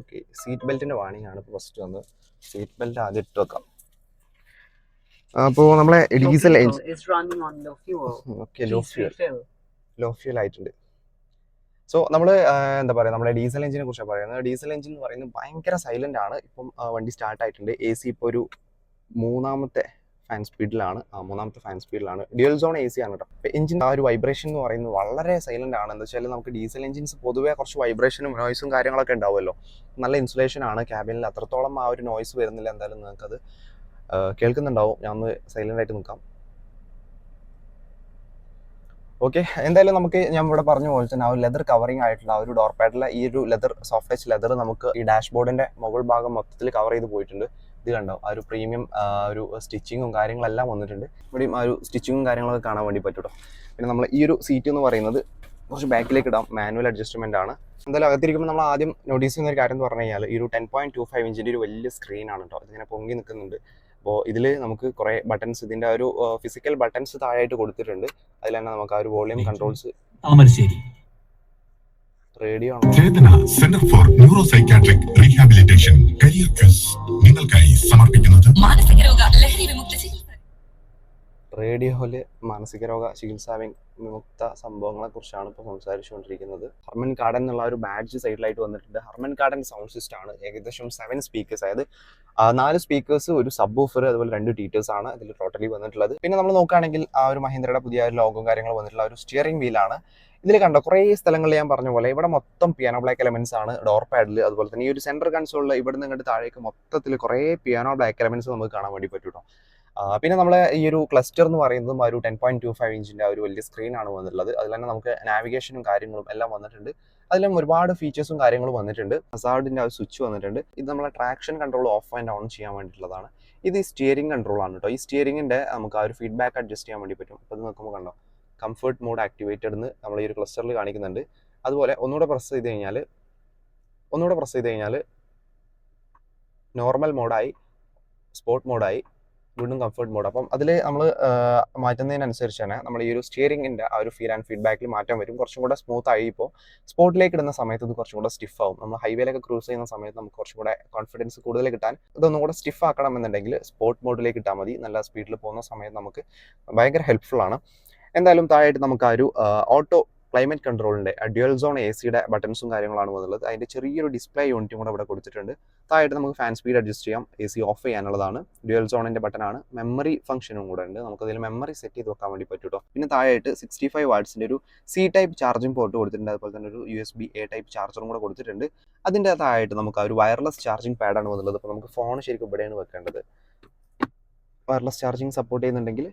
ഓക്കെ സീറ്റ് ബെൽറ്റിന്റെ വാണിംഗ് ആണ് ഇപ്പോൾ ഫസ്റ്റ് വന്ന് സീറ്റ് ബെൽറ്റ് ആദ്യം ഇട്ട് വെക്കാം. അപ്പോൾ നമ്മളെ diesel engine. Okay low fuel low fuel ആയിട്ടുണ്ട്. സോ നമ്മൾ എന്താ പറയുക നമ്മുടെ ഡീസൽ എഞ്ചിനെ കുറിച്ച് പറയുന്നത്. ഡീസൽ എഞ്ചിൻ എന്ന് പറയുന്നത് ഭയങ്കര സൈലന്റ് ആണ്. ഇപ്പം വണ്ടി സ്റ്റാർട്ട് ആയിട്ടുണ്ട്. എ സി ഇപ്പോൾ ഒരു മൂന്നാമത്തെ ഫാൻ സ്പീഡിലാണ് മൂന്നാമത്തെ ഫാൻ സ്പീഡിലാണ് ഡ്യുവൽ സോൺ എ സി ആണ് കേട്ടോ എഞ്ചിൻ ആ ഒരു വൈബ്രേഷൻ എന്ന് പറയുന്നത് വളരെ സൈലന്റ് ആണ്. എന്താ വെച്ചാൽ നമുക്ക് ഡീസൽ എഞ്ചിൻസ് പൊതുവേ കുറച്ച് വൈബ്രേഷനും നോയ്സും കാര്യങ്ങളൊക്കെ ഉണ്ടാവുമല്ലോ. നല്ല ഇൻസുലേഷൻ ആണ്. ക്യാബിനിൽ അത്രത്തോളം ആ ഒരു നോയ്സ് വരുന്നില്ല എന്തായാലും നിങ്ങൾക്കത്. കേൾക്കുന്നുണ്ടാവും. ഞാൻ ഒന്ന് സൈലന്റ് ആയിട്ട് നിൽക്കാം. ഓക്കെ എന്തായാലും നമുക്ക് ഞാൻ ഇവിടെ പറഞ്ഞ പോലെ തന്നെ ആ ഒരു ലെതർ കവറിംഗ് ആയിട്ടുള്ള ആ ഒരു ഡോർ പാഡിലെ ഈ ഒരു ലെതർ സോഫ്റ്റ് ടച്ച് ലെതർ നമുക്ക് ഈ ഡാഷ്ബോർഡിന്റെ മുകൾ ഭാഗം മൊത്തത്തിൽ കവർ ചെയ്ത് പോയിട്ടുണ്ട്. ഇത് കണ്ടോ? ആ ഒരു പ്രീമിയം ഒരു സ്റ്റിച്ചിങ്ങും കാര്യങ്ങളെല്ലാം വന്നിട്ടുണ്ട്. ഇവിടെയും ആ ഒരു സ്റ്റിച്ചിങ്ങും കാര്യങ്ങളൊക്കെ കാണാൻ വേണ്ടി പറ്റും പിന്നെ നമ്മൾ ഈ ഒരു സീറ്റ് എന്ന് പറയുന്നത് കുറച്ച് ബാക്കിലേക്ക് ഇടാം. മാനുവൽ അഡ്ജസ്റ്റ്മെന്റ് ആണ്. എന്തായാലും അകത്തിരിക്കുമ്പോൾ നമ്മൾ ആദ്യം നോട്ടീസ് ചെയ്യുന്ന ഒരു കാര്യം എന്ന് പറഞ്ഞു കഴിഞ്ഞാൽ ഈ ഒരു ടെൻ പോയിന്റ് ടു ഫൈവ് ഇഞ്ചിന്റെ ഒരു വലിയ സ്ക്രീനാണ് കേട്ടോ ഇതിങ്ങനെ പൊങ്ങി നിൽക്കുന്നുണ്ട് അപ്പോൾ ഇതിൽ നമുക്ക് കുറേ ബട്ടൺസ് ഇതിന്റെ ഒരു ഫിസിക്കൽ ബട്ടൺസ് താഴെയായിട്ട് കൊടുത്തിട്ടുണ്ട്. അതിൽ തന്നെ നമുക്ക് ആ ഒരു വോളിയം കൺട്രോൾസ് താമരശ്ശേരി. റേഡിയോ ആണോ Chethana centre for neuro psychiatric rehabilitation career quiz നിങ്ങൾക്കായി സമർപ്പിക്കുന്നത് മാനസിക രോഗ ലഹരി വിമുക്ത ചികിത്സ. റേഡിയോയിൽ മാനസിക രോഗ ചികിത്സാ വിമുക്ത സംഭവങ്ങളെ കുറിച്ചാണ് ഇപ്പോൾ സംസാരിച്ചുകൊണ്ടിരിക്കുന്നത്. ഹർമൻ കാർഡൻ എന്നുള്ള ഒരു ബാഡ്ജ് സൈഡിലായിട്ട് വന്നിട്ടുണ്ട്. ഹർമൻ കാർഡൻ സൗണ്ട് സിസ്റ്റം ആണ് ഏകദേശം സെവൻ സ്പീക്കേഴ്സ് അതായത് നാല് സ്പീക്കേഴ്സ് ഒരു സബ് ഓഫർ അതുപോലെ രണ്ട് ടീറ്റേഴ്സ് ആണ് ഇതിൽ ടോട്ടലി വന്നിട്ടുള്ളത്. പിന്നെ നമ്മൾ നോക്കുകയാണെങ്കിൽ ആ ഒരു മഹീന്ദ്രയുടെ പുതിയ ലോഗോ കാര്യങ്ങളും വന്നിട്ടുള്ള ഒരു സ്റ്റിയറിംഗ് വീലാണ് ഇതിൽ കണ്ടോ കുറേ സ്ഥലങ്ങളിൽ ഞാൻ പറഞ്ഞ പോലെ ഇവിടെ മൊത്തം പിയാനോ ബ്ലാക്ക് എലമെന്റ്സ് ആണ്. ഡോർ പാഡിൽ അതുപോലെ തന്നെ ഈ ഒരു സെന്റർ കൺസോളിൽ ഇവിടെ നിന്ന് ഇങ്ങോട്ട് താഴേക്ക് മൊത്തത്തിൽ കുറേ പിയാനോ ബ്ലാക്ക് എലമെന്റ്സ് നമുക്ക് കാണാൻ വേണ്ടി പറ്റും പിന്നെ നമ്മളെ ഈ ഒരു ക്ലസ്റ്റർ എന്ന് പറയുന്നതും ഒരു ടെൻ പോയിന്റ് ടു ഫൈവ് ഇഞ്ചിന്റെ ഒരു വലിയ സ്ക്രീൻ ആണ് വന്നിട്ടുള്ളത്. അതിൽ തന്നെ നമുക്ക് നാവിഗേഷനും കാര്യങ്ങളും എല്ലാം വന്നിട്ടുണ്ട്. അതിലും ഒരുപാട് ഫീച്ചേഴ്സും കാര്യങ്ങളും വന്നിട്ടുണ്ട്. ഹസാർഡിന്റെ ഒരു സ്വിച്ച് വന്നിട്ടുണ്ട്. ഇത് നമ്മളെ traction control off and on ചെയ്യാൻ വേണ്ടിയിട്ടുള്ളതാണ്. ഇത് സ്റ്റിയറിംഗ് കൺട്രോൾ ആണ് കേട്ടോ ഈ സ്റ്റിയറിംഗിന്റെ നമുക്ക് ആ ഒരു ഫീഡ്ബാക്ക് അഡ്ജസ്റ്റ് ചെയ്യാൻ വേണ്ടി പറ്റും. അപ്പോൾ ഇത് നോക്കുമ്പോൾ കണ്ടോ? കംഫർട്ട് മോഡ് ആക്ടിവേറ്റഡ് എന്ന് നമ്മൾ ഈ ഒരു ക്ലസ്റ്ററിൽ കാണിക്കുന്നുണ്ട്. അതുപോലെ ഒന്നുകൂടെ പ്രസ് ചെയ്ത് കഴിഞ്ഞാൽ ഒന്നുകൂടെ പ്രസ് ചെയ്ത് കഴിഞ്ഞാൽ നോർമൽ മോഡായി സ്പോർട്ട് മോഡായി വീണ്ടും കംഫർട്ട് മോഡ് അപ്പം അതിൽ നമ്മൾ മാറ്റുന്നതിനനുസരിച്ചാണ് നമ്മൾ ഈ ഒരു സ്റ്റിയറിംഗിന്റെ ആ ഒരു ഫീൽ ആൻഡ് ഫീഡ്ബാക്കിൽ മാറ്റം വരും. കുറച്ചും കൂടെ സ്മൂത്ത് ആയി ഇപ്പോൾ സ്പോർട്ടിലേക്ക് ഇടുന്ന സമയത്ത് ഇത് കുറച്ചും കൂടെ സ്റ്റിഫ് ആവും. നമ്മൾ ഹൈവേയിലൊക്കെ ക്രൂസ് ചെയ്യുന്ന സമയത്ത് നമുക്ക് കുറച്ചും കൂടെ കോൺഫിഡൻസ് കൂടുതൽ കിട്ടാൻ ഇതൊന്നും കൂടെ സ്റ്റിഫ് ആക്കണം എന്നുണ്ടെങ്കിൽ സ്പോർട്ട് മോഡിലേക്ക് ഇട്ടാൽ മതി. നല്ല സ്പീഡിൽ പോകുന്ന സമയത്ത് നമുക്ക് ഭയങ്കര ഹെൽപ്ഫുൾ ആണ്. എന്തായാലും താഴെയായിട്ട് നമുക്ക് ആ ഒരു ഓട്ടോ ക്ലൈമറ്റ് കൺട്രോളിന്റെ ഡ്യുവൽ സോൺ എ സിയുടെ ബട്ടൺസും കാര്യങ്ങളാണ് വന്നുള്ളത് അതിന്റെ ചെറിയൊരു ഡിസ്പ്ലേ യൂണിറ്റും കൂടെ ഇവിടെ കൊടുത്തിട്ടുണ്ട്. താഴെയായിട്ട് നമുക്ക് ഫാൻ സ്പീഡ് അഡ്ജസ്റ്റ് ചെയ്യാം. എ സി ഓഫ് ചെയ്യാനുള്ളതാണ്. ഡ്യുവൽ സോണിന്റെ ബട്ടനാണ് മെമ്മറി ഫംഗ്ഷനും കൂടെ ഉണ്ട്. നമുക്കതിൽ മെമ്മറി സെറ്റ് ചെയ്ത് വെക്കാൻ വേണ്ടി പറ്റും കേട്ടോ പിന്നെ താഴെയായിട്ട് സിക്സ്റ്റി ഫൈവ് വാട്സിന്റെ ഒരു സി ടൈപ്പ് ചാർജിംഗ് പോർട്ട് കൊടുത്തിട്ടുണ്ട്. അതുപോലെ തന്നെ ഒരു U S B A type ചാർജറും കൂടെ കൊടുത്തിട്ടുണ്ട്. അതിന്റെ താഴെയായിട്ട് നമുക്ക് ആ ഒരു വയർലെസ് ചാർജിംഗ് പാഡാണ് വന്നുള്ളത് അപ്പോൾ നമുക്ക് ഫോൺ ശരിക്കും ഇവിടെയാണ് വെക്കേണ്ടത്. വയർലെസ് ചാർജിങ് സപ്പോർട്ട് ചെയ്യുന്നുണ്ടെങ്കിൽ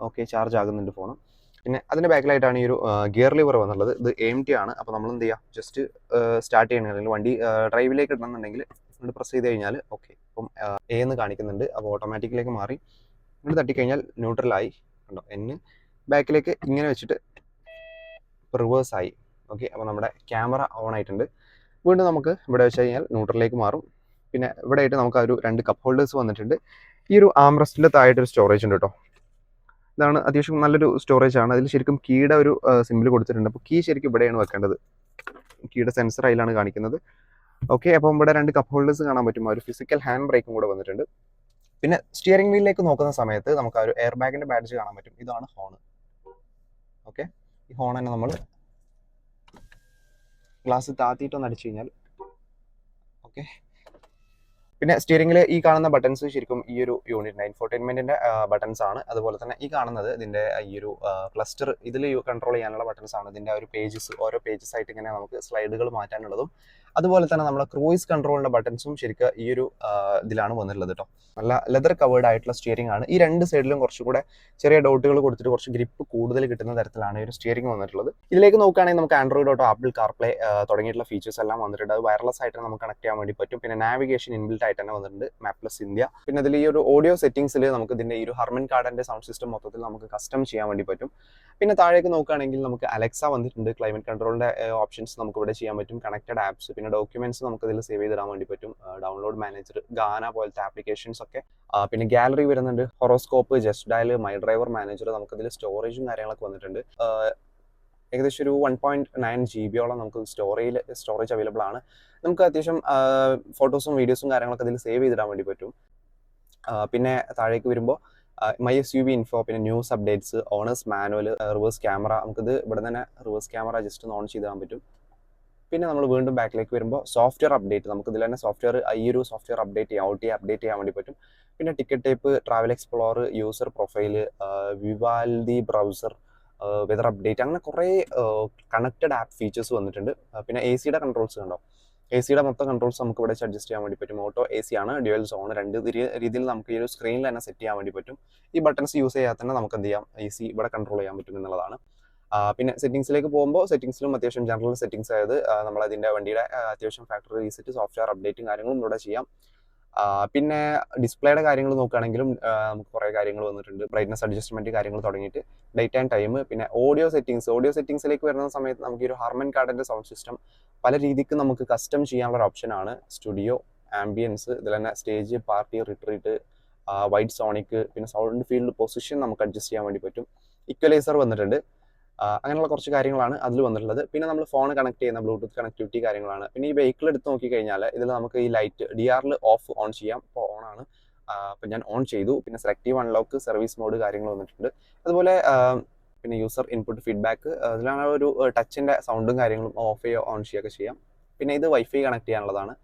ഓക്കെ ചാർജ് ആകുന്നുണ്ട് ഫോൺ പിന്നെ അതിന്റെ ബാക്കിലായിട്ടാണ് ഈ ഒരു ഗിയർ ലിവർ വന്നുള്ളത്. ഇത് എം ടി ആണ്. അപ്പോൾ നമ്മൾ എന്ത് ചെയ്യുക ജസ്റ്റ് സ്റ്റാർട്ട് ചെയ്യണമെങ്കിൽ അല്ലെങ്കിൽ വണ്ടി ഡ്രൈവിലേക്ക് ഇടണമെന്നുണ്ടെങ്കിൽ ഇങ്ങോട്ട് പ്രസ് ചെയ്ത് കഴിഞ്ഞാൽ ഓക്കെ ഇപ്പം എ എന്ന് കാണിക്കുന്നുണ്ട്. അപ്പോൾ ഓട്ടോമാറ്റിക്കിലേക്ക് മാറി ഇങ്ങോട്ട് തട്ടിക്കഴിഞ്ഞാൽ ന്യൂട്രലായി കണ്ടോ? എന്ന് ബാക്കിലേക്ക് ഇങ്ങനെ വെച്ചിട്ട് റിവേഴ്സ് ആയി. ഓക്കെ അപ്പോൾ നമ്മുടെ ക്യാമറ ഓൺ ആയിട്ടുണ്ട്. വീണ്ടും നമുക്ക് ഇവിടെ വെച്ച് കഴിഞ്ഞാൽ ന്യൂട്രലിലേക്ക് മാറും. പിന്നെ ഇവിടെ ആയിട്ട് നമുക്ക് ആ ഒരു രണ്ട് കപ്പ് ഹോൾഡേഴ്സ് വന്നിട്ടുണ്ട്. ഈ ഒരു ആംറസ്റ്റിന്റെ താഴെ ഒരു സ്റ്റോറേജ് ഉണ്ട് കേട്ടോ. ഇതാണ് അത്യാവശ്യം നല്ലൊരു സ്റ്റോറേജ് ആണ്. അതിൽ ശരിക്കും കീയുടെ ഒരു സിമ്പിൾ കൊടുത്തിട്ടുണ്ട്. അപ്പോൾ കീ ശരിക്കും ഇവിടെയാണ് വെക്കേണ്ടത്. കീയുടെ സെൻസർ അതിലാണ് കാണിക്കുന്നത്. ഓക്കെ അപ്പം ഇവിടെ രണ്ട് കപ്പ് ഹോൾഡേഴ്സ് കാണാൻ പറ്റും. ഒരു ഫിസിക്കൽ ഹാൻഡ് ബ്രേക്കും കൂടെ വന്നിട്ടുണ്ട്. പിന്നെ സ്റ്റിയറിംഗ് വീലിലേക്ക് നോക്കുന്ന സമയത്ത് നമുക്ക് ആ ഒരു എയർ ബാഗിന്റെ ബാഡ്ജ് കാണാൻ പറ്റും. ഇതാണ് ഹോൺ ഓക്കെ ഈ ഹോൺ തന്നെ നമ്മൾ ഗ്ലാസ് താത്തിയിട്ടൊന്ന് അടിച്ചു കഴിഞ്ഞാൽ ഓക്കെ പിന്നെ സ്റ്റിയറിംഗിൽ ഈ കാണുന്ന ബട്ടൺസ് ശരിക്കും ഈ ഒരു യൂണിറ്റിന്റെ ഇൻഫോർടൈൻമെന്റിന്റെ ബട്ടൺസ് ആണ്. അതുപോലെ തന്നെ ഈ കാണുന്നത് ഇതിന്റെ ഈ ഒരു ക്ലസ്റ്റർ ഇതിൽ കൺട്രോൾ ചെയ്യാനുള്ള ബട്ടൺസ് ആണ്. ഇതിന്റെ ഒരു പേജസ് ഓരോ പേജസ് ആയിട്ട് ഇങ്ങനെ നമുക്ക് സ്ലൈഡുകൾ മാറ്റാനുള്ളതും അതുപോലെ തന്നെ നമ്മുടെ ക്രൂയിസ് കൺട്രോളിന്റെ ബട്ടൺസും ശരിക്കും ഈ ഒരു ഇതിലാണ് വന്നിട്ടുള്ളത് കേട്ടോ നല്ല ലെതർ കവേർഡ് ആയിട്ടുള്ള സ്റ്റിയറിംഗ് ആണ്. ഈ രണ്ട് സൈഡിലും കുറച്ചുകൂടെ ചെറിയ ഡൗട്ടുകൾ കൊടുത്തിട്ട് കുറച്ച് ഗ്രിപ്പ് കൂടുതൽ കിട്ടുന്ന തരത്തിലാണ് ഈ ഒരു സ്റ്റിയറിംഗ് വന്നിട്ടുള്ളത്. ഇതിലേക്ക് നോക്കുകയാണെങ്കിൽ നമുക്ക് ആൻഡ്രോയിഡ് ഓട്ടോ ആപ്പിൾ കാർപ്ലേ തുടങ്ങിയിട്ടുള്ള ഫീച്ചേഴ്സ് എല്ലാം വന്നിട്ടുണ്ട്. അത് വയർലെസ് ആയിട്ട് നമുക്ക് കണക്ട് ചെയ്യാൻ വേണ്ടി പറ്റും. പിന്നെ നാവിഗേഷൻ ഇൻബിൽറ്റ് ആയിട്ട് തന്നെ വന്നിട്ടുണ്ട് മാപ്ലസ് പ്ലസ് ഇന്ത്യ പിന്നെ അതിൽ ഈ ഒരു ഓഡിയോ സെറ്റിംഗ്സിൽ നമുക്ക് ഇതിന്റെ ഈ ഒരു ഹർമൻ കാർഡിന്റെ സൗണ്ട് സിസ്റ്റം മൊത്തത്തിൽ നമുക്ക് കസ്റ്റം ചെയ്യാൻ വേണ്ടി പറ്റും. പിന്നെ താഴേക്ക് നോക്കുകയാണെങ്കിൽ നമുക്ക് അലക്സ വന്നിട്ടുണ്ട്. ക്ലൈമറ്റ് കൺട്രോളിന്റെ ഓപ്ഷൻസ് നമുക്ക് ഇവിടെ ചെയ്യാൻ പറ്റും. കണക്റ്റഡ് ആപ്സ് പിന്നെ ഡോക്യുമെന്റ്സ് നമുക്ക് ഇതിൽ സേവ് ചെയ്തിടാൻ വേണ്ടി പറ്റും. ഡൗൺലോഡ് മാനേജർ ഗാന പോലത്തെ ആപ്ലിക്കേഷൻസ് ഒക്കെ. പിന്നെ ഗാലറി വരുന്നുണ്ട്. Horoscope just dial my driver manager നമുക്ക് ഇതിൽ സ്റ്റോറേജും കാര്യങ്ങളൊക്കെ വന്നിട്ടുണ്ട്. ഏകദേശം ഒരു വൺ പോയിന്റ് നയൻ ജി ബിയോളം നമുക്ക് സ്റ്റോറേജിൽ സ്റ്റോറേജ് അവൈലബിൾ ആണ്. നമുക്ക് അത്യാവശ്യം ഫോട്ടോസും വീഡിയോസും കാര്യങ്ങളൊക്കെ ഇതിൽ സേവ് ചെയ്തിടാൻ വേണ്ടി പറ്റും. പിന്നെ താഴേക്ക് വരുമ്പോൾ my S U B info പിന്നെ news updates owners manual reverse camera നമുക്കിത് ഇവിടെ തന്നെ റിവേഴ്സ് ക്യാമറ ജസ്റ്റ് ഒന്ന് ഓൺ ചെയ്തിടാൻ പറ്റും. പിന്നെ നമ്മൾ വീണ്ടും ബാക്കിലേക്ക് വരുമ്പോൾ സോഫ്റ്റ്വെയർ അപ്ഡേറ്റ് നമുക്ക് ഇതിൽ തന്നെ സോഫ്റ്റ്വെയർ ഈ ഒരു സോഫ്റ്റ്വെയർ അപ്ഡേറ്റ് ചെയ്യാം ടി അപ്ഡേറ്റ് ചെയ്യാൻ വേണ്ടി പറ്റും. പിന്നെ ticket type travel explore user profile Vivaldi browser weather update അങ്ങനെ കുറേ കണക്റ്റഡ് ആപ്പ് ഫീച്ചേഴ്സ് വന്നിട്ടുണ്ട്. പിന്നെ എ സിയുടെ കൺട്രോൾസ് കണ്ടോ? എ സിയുടെ മൊത്തം കൺട്രോൾസ് നമുക്ക് ഇവിടെ അഡ്ജസ്റ്റ് ചെയ്യാൻ വേണ്ടി പറ്റും. ഓട്ടോ എ സി ആണ് ഡ്യുവൽ സോൺ രണ്ട് രീതിയിൽ നമുക്ക് ഈ ഒരു സ്ക്രീനിൽ തന്നെ സെറ്റ് ചെയ്യാൻ വേണ്ടി പറ്റും. ഈ ബട്ടൺസ് യൂസ് ചെയ്യാതെ തന്നെ നമുക്ക് എന്ത് ചെയ്യാം? എ സി ഇവിടെ കൺട്രോൾ ചെയ്യാൻ പറ്റും എന്നുള്ളതാണ്. പിന്നെ സെറ്റിംഗ്സിലേക്ക് പോകുമ്പോൾ സെറ്റിംഗ്സിലും അത്യാവശ്യം ജനറൽ സെറ്റിംഗ്സ് ആയത് നമ്മൾ അതിന്റെ വണ്ടിയുടെ അത്യാവശ്യം ഫാക്ടറി റീസെറ്റ് സോഫ്റ്റ്വെയർ അപ്ഡേറ്റും കാര്യങ്ങളും ഇവിടെ ചെയ്യാം. പിന്നെ ഡിസ്പ്ലേയുടെ കാര്യങ്ങൾ നോക്കുകയാണെങ്കിലും നമുക്ക് കുറേ കാര്യങ്ങൾ വന്നിട്ടുണ്ട്. ബ്രൈറ്റ്നസ് അഡ്ജസ്റ്റ്മെന്റ് കാര്യങ്ങൾ തുടങ്ങിയിട്ട് ഡേറ്റ് ആൻഡ് ടൈം പിന്നെ ഓഡിയോ സെറ്റിംഗ്സ് ഓഡിയോ സെറ്റിംഗ്സിലേക്ക് വരുന്ന സമയത്ത് നമുക്ക് ഒരു ഹാർമൻ കാർഡിന്റെ സൗണ്ട് സിസ്റ്റം പല രീതിക്ക് നമുക്ക് കസ്റ്റം ചെയ്യാനുള്ള ഒരു ഓപ്ഷനാണ് സ്റ്റുഡിയോ ആംബിയൻസ് ഇതിൽ തന്നെ stage party retreat white sonic പിന്നെ സൗണ്ട് ഫീൽഡ് പൊസിഷൻ നമുക്ക് അഡ്ജസ്റ്റ് ചെയ്യാൻ വേണ്ടി പറ്റും. ഇക്വലൈസർ വന്നിട്ടുണ്ട്. അങ്ങനെയുള്ള കുറച്ച് കാര്യങ്ങളാണ് അതിൽ വന്നിട്ടുള്ളത്. പിന്നെ നമ്മൾ ഫോൺ കണക്ട് ചെയ്യുന്ന ബ്ലൂടൂത്ത് കണക്ടിവിറ്റി കാര്യങ്ങളാണ്. പിന്നെ ഈ വെഹിക്കിൾ എടുത്ത് നോക്കി കഴിഞ്ഞാൽ ഇതിൽ നമുക്ക് ഈ ലൈറ്റ് ഡി ആറിൽ ഓഫ് ഓൺ ചെയ്യാം. ഇപ്പോൾ ഓൺ ആണ്. അപ്പം ഞാൻ ഓൺ ചെയ്തു. പിന്നെ സെലക്റ്റീവ് അൺലോക്ക് സർവീസ് മോഡ് കാര്യങ്ങൾ വന്നിട്ടുണ്ട്. അതുപോലെ പിന്നെ യൂസർ ഇൻപുട്ട് ഫീഡ്ബാക്ക് അതിലാണ് ഒരു ടച്ചിന്റെ സൗണ്ടും കാര്യങ്ങളും ഓഫ് ചെയ്യുക ഓൺ ചെയ്യുകയൊക്കെ ചെയ്യാം. പിന്നെ ഇത് വൈഫൈ കണക്ട് ചെയ്യാനുള്ളതാണ്.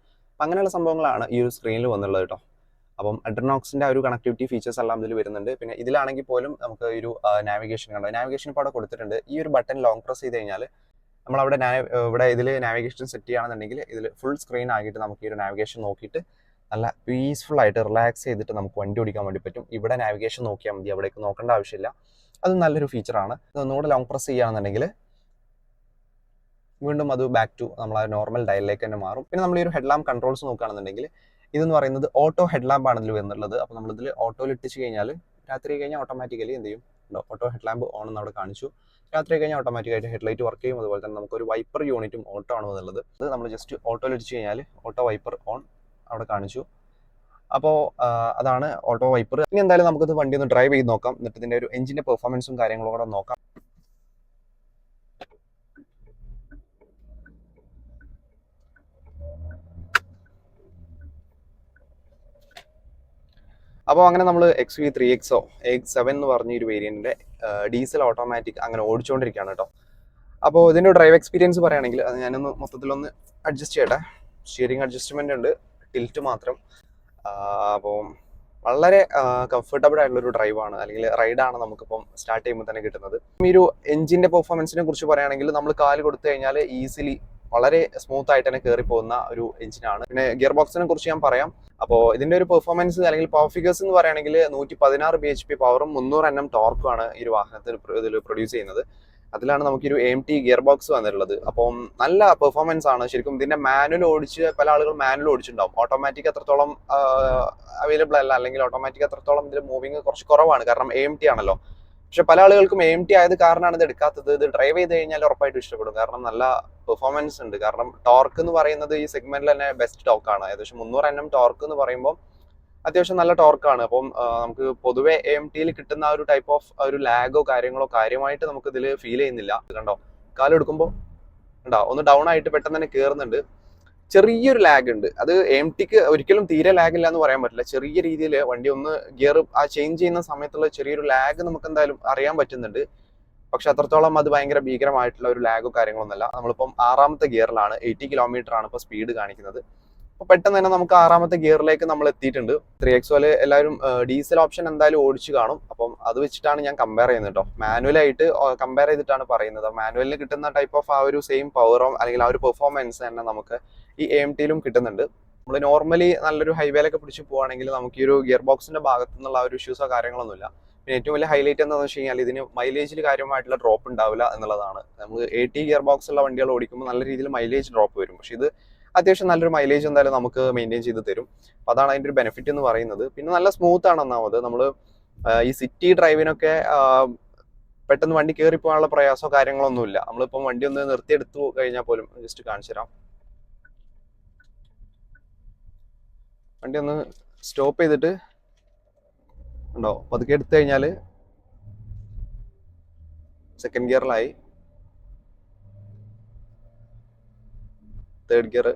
അങ്ങനെയുള്ള സംഭവങ്ങളാണ് ഈ ഒരു സ്ക്രീനിൽ വന്നുള്ളത് കേട്ടോ അപ്പം അഡ്രനോക്സിന്റെ ഒരു കണക്ടിവിറ്റി ഫീച്ചേഴ്സ് എല്ലാം ഇതിൽ വരുന്നുണ്ട്. പിന്നെ ഇതിലാണെങ്കിൽ പോലും നമുക്ക് ഒരു നാവിഗേഷൻ കണ്ടോ? നാവിഗേഷൻ ഇപ്പോൾ അവിടെ കൊടുത്തിട്ടുണ്ട്. ഈ ഒരു ബട്ടൺ ലോങ് പ്രസ് ചെയ്ത് കഴിഞ്ഞാൽ നമ്മളവിടെ ഇവിടെ ഇതിൽ നാവിഗേഷൻ സെറ്റ് ചെയ്യുകയാണെന്നുണ്ടെങ്കിൽ ഇതിൽ ഫുൾ സ്ക്രീൻ ആക്കിയിട്ട് നമുക്ക് ഈ ഒരു നാവിഗേഷൻ നോക്കിയിട്ട് നല്ല പീസ്ഫുൾ ആയിട്ട് റിലാക്സ് ചെയ്തിട്ട് നമുക്ക് വണ്ടി ഓടിക്കാൻ വേണ്ടി പറ്റും. ഇവിടെ നാവിഗേഷൻ നോക്കിയാൽ മതി. അവിടേക്ക് നോക്കേണ്ട ആവശ്യമില്ല. അത് നല്ലൊരു ഫീച്ചറാണ് ഒന്നുകൂടെ ലോങ് പ്രസ് ചെയ്യുകയാണെന്നുണ്ടെങ്കിൽ വീണ്ടും അത് ബാക്ക് ടു നമ്മൾ ആ നോർമൽ ഡയലിലേക്ക് തന്നെ മാറും. പിന്നെ നമ്മൾ ഈ ഒരു ഹെഡ് ലാമ്പ് കൺട്രോൾസ് നോക്കുകയാണെന്നുണ്ടെങ്കിൽ ഇതെന്ന് പറയുന്നത് ഓട്ടോ ഹെഡ് ലാമ്പ് എന്നുള്ളത്. അപ്പോൾ നമ്മളിതിൽ ഓട്ടോയിൽ ഇട്ടിച്ച് കഴിഞ്ഞാൽ രാത്രി കഴിഞ്ഞാൽ ഓട്ടോമാറ്റിക്കലി എന്ത് ചെയ്യും? ഓട്ടോ ഹെഡ് ലാമ്പ് ഓൺ എന്ന് അവിടെ കാണിച്ചു. രാത്രി കഴിഞ്ഞാൽ ഓട്ടോമാറ്റിക്കായിട്ട് ഹെഡ്ലൈറ്റ് വർക്ക് ചെയ്യും. അതുപോലെ തന്നെ നമുക്കൊരു വൈപ്പർ യൂണിറ്റും ഓട്ടോ ആണ് എന്നുള്ളത്. അത് നമ്മൾ ജസ്റ്റ് ഓട്ടോയിൽ ഇടിച്ച് കഴിഞ്ഞാൽ ഓട്ടോ വൈപ്പർ ഓൺ അവിടെ കാണിച്ചു. അപ്പോൾ അതാണ് ഓട്ടോ വൈപ്പർ ഇനി എന്തായാലും നമുക്കിത് വണ്ടി ഒന്ന് ഡ്രൈവ് ചെയ്ത് നോക്കാം. എന്നിട്ട് ഇതിന്റെ ഒരു എഞ്ചിന്റെ പെർഫോമൻസും കാര്യങ്ങളും കൂടെ നോക്കാം. അപ്പോൾ അങ്ങനെ നമ്മൾ X V three X O X seven എന്ന് പറഞ്ഞ ഒരു വേരിയന്റിന്റെ ഡീസൽ ഓട്ടോമാറ്റിക് അങ്ങനെ ഓടിച്ചുകൊണ്ടിരിക്കുകയാണ് കേട്ടോ അപ്പോൾ ഇതിന്റെ ഡ്രൈവ് എക്സ്പീരിയൻസ് പറയുകയാണെങ്കിൽ അത് ഞാനൊന്ന് മൊത്തത്തിലൊന്ന് അഡ്ജസ്റ്റ് ചെയ്യട്ടെ. സ്റ്റിയറിംഗ് അഡ്ജസ്റ്റ്മെന്റ് ഉണ്ട് ടിൽറ്റ് മാത്രം. അപ്പോൾ വളരെ കംഫർട്ടബിൾ ആയിട്ടുള്ള ഒരു ഡ്രൈവാണ് അല്ലെങ്കിൽ റൈഡാണ് നമുക്കിപ്പം സ്റ്റാർട്ട് ചെയ്യുമ്പോൾ തന്നെ കിട്ടുന്നത്. ഈ ഒരു എഞ്ചിന്റെ പെർഫോമൻസിനെ കുറിച്ച് പറയുകയാണെങ്കിൽ നമ്മൾ കാൽ കൊടുത്തു കഴിഞ്ഞാൽ ഈസിലി വളരെ സ്മൂത്ത് ആയിട്ട് തന്നെ കയറി പോകുന്ന ഒരു എഞ്ചിനാണ് പിന്നെ ഗിയർ ബോക്സിനെ കുറിച്ച് ഞാൻ പറയാം. അപ്പോൾ ഇതിന്റെ ഒരു പെർഫോമൻസ് അല്ലെങ്കിൽ പവർ ഫിഗേഴ്സ് എന്ന് പറയുകയാണെങ്കിൽ നൂറ്റി പതിനാറ് ബി എച്ച് പി പവറും മുന്നൂറ് എൻ എം ടോർക്കുമാണ് ഈ ഒരു വാഹനത്തിൽ ഇതിൽ പ്രൊഡ്യൂസ് ചെയ്യുന്നത്. അതിലാണ് നമുക്കൊരു എം ടി ഗിയർ ബോക്സ് വന്നിട്ടുള്ളത്. അപ്പം നല്ല പെർഫോമൻസ് ആണ്. ശരിക്കും ഇതിന്റെ മാനുവൽ ഓടിച്ച് പല ആളുകൾ മാനുവൽ ഓടിച്ചിട്ടുണ്ടാവും. ഓട്ടോമാറ്റിക് അത്രത്തോളം അവൈലബിൾ അല്ല. അല്ലെങ്കിൽ ഓട്ടോമാറ്റിക് അത്രത്തോളം ഇതിൽ മൂവിങ് കുറച്ച് കുറവാണ്. കാരണം എം ടി ആണല്ലോ. പക്ഷെ പല ആളുകൾക്കും എം ടി ആയത് കാരണമാണ് ഇത് എടുക്കാത്തത്. ഇത് ഡ്രൈവ് ചെയ്ത് കഴിഞ്ഞാൽ ഉറപ്പായിട്ടും ഇഷ്ടപ്പെടും. കാരണം നല്ല പെർഫോമൻസ് ഉണ്ട്. കാരണം ടോർക്ക് എന്ന് പറയുന്നത് ഈ സെഗ്മെന്റിൽ തന്നെ ബെസ്റ്റ് ടോക്കാണ് ഏകദേശം മുന്നൂറ് എണ്ണം ടോർക്ക് എന്ന് പറയുമ്പോൾ അത്യാവശ്യം നല്ല ടോർക്കാണ് അപ്പം നമുക്ക് പൊതുവെ എം ടിയിൽ കിട്ടുന്ന ആ ഒരു ടൈപ്പ് ഓഫ് ഒരു ലാഗോ കാര്യങ്ങളോ കാര്യമായിട്ട് നമുക്ക് ഇതിൽ ഫീൽ ചെയ്യുന്നില്ല കണ്ടോ? കാലെടുക്കുമ്പോൾ ഉണ്ടോ ഒന്ന് ഡൗൺ ആയിട്ട് പെട്ടെന്ന് തന്നെ കയറുന്നുണ്ട് ചെറിയൊരു ലാഗ് ഉണ്ട്. അത് എം ടിക്ക് ഒരിക്കലും തീരെ ലാഗ് ഇല്ല എന്ന് പറയാൻ പറ്റില്ല. ചെറിയ രീതിയിൽ വണ്ടി ഒന്ന് ഗിയർ ആ ചേഞ്ച് ചെയ്യുന്ന സമയത്തുള്ള ചെറിയൊരു ലാഗ് നമുക്ക് എന്തായാലും അറിയാൻ പറ്റുന്നുണ്ട്. പക്ഷെ അത്രത്തോളം അത് ഭയങ്കര ഭീകരമായിട്ടുള്ള ഒരു ലാഗോ കാര്യങ്ങളൊന്നുമല്ല. നമ്മളിപ്പം ആറാമത്തെ ഗിയറിലാണ് എയ്റ്റി കിലോമീറ്റർ ആണ് ഇപ്പോൾ സ്പീഡ് കാണിക്കുന്നത്. അപ്പോൾ പെട്ടെന്ന് തന്നെ നമുക്ക് ആറാമത്തെ ഗിയറിലേക്ക് നമ്മൾ എത്തിയിട്ടുണ്ട്. ത്രീ എക്സ് പോലെ എല്ലാവരും ഡീസൽ ഓപ്ഷൻ എന്തായാലും ഓടിച്ചു കാണും. അപ്പം അത് വെച്ചിട്ടാണ് ഞാൻ കമ്പയർ ചെയ്യുന്നത് കേട്ടോ മാനുവലായിട്ട് കമ്പയർ ചെയ്തിട്ടാണ് പറയുന്നത്. മാനുവലിന് കിട്ടുന്ന ടൈപ്പ് ഓഫ് ആ ഒരു സെയിം പവറോ അല്ലെങ്കിൽ ആ ഒരു പെർഫോമൻസ് തന്നെ നമുക്ക് ഈ എം ടിയിലും കിട്ടുന്നുണ്ട്. നമ്മൾ നോർമലി നല്ലൊരു ഹൈവേലൊക്കെ പിടിച്ച് പോവാണെങ്കിൽ നമുക്ക് ഈ ഒരു ഗിയർ ബോക്സിന്റെ ഭാഗത്തു നിന്നുള്ള ഒരു ഇഷ്യൂസോ കാര്യങ്ങളൊന്നുമില്ല. പിന്നെ ഏറ്റവും വലിയ ഹൈലൈറ്റ് എന്താണെന്ന് വെച്ച് കഴിഞ്ഞാൽ ഇതിന് മൈലേജിൽ കാര്യമായിട്ടുള്ള ഡ്രോപ്പ് ഉണ്ടാവില്ല എന്നുള്ളതാണ്. നമ്മൾ എ ടി ഗിയർ ബോക്സ് ഉള്ള വണ്ടികൾ ഓടിക്കുമ്പോൾ നല്ല രീതിയിൽ മൈലേജ് ഡ്രോപ്പ് വരും. പക്ഷേ ഇത് അത്യാവശ്യം നല്ലൊരു മൈലേജ് എന്തായാലും നമുക്ക് മെയിന്റെയിൻ ചെയ്ത് തരും. അപ്പോൾ അതാണ് അതിന്റെ ഒരു ബെനിഫിറ്റ് എന്ന് പറയുന്നത്. പിന്നെ നല്ല സ്മൂത്ത് ആണ് ഒന്നാമത്. നമ്മൾ ഈ സിറ്റി ഡ്രൈവിനൊക്കെ പെട്ടെന്ന് വണ്ടി കയറി പോകാനുള്ള പ്രയാസമോ കാര്യങ്ങളൊന്നുമില്ല. നമ്മളിപ്പം വണ്ടി ഒന്ന് നിർത്തിയെടുത്തു കഴിഞ്ഞാൽ പോലും ജസ്റ്റ് കാണിച്ചു തരാം വണ്ടി ഒന്ന് സ്റ്റോപ്പ് ചെയ്തിട്ട് ഉണ്ടോ? പതുക്കെ എടുത്തു കഴിഞ്ഞാൽ സെക്കൻഡ് ഗിയറിലായി തേർഡ് ഗിയർ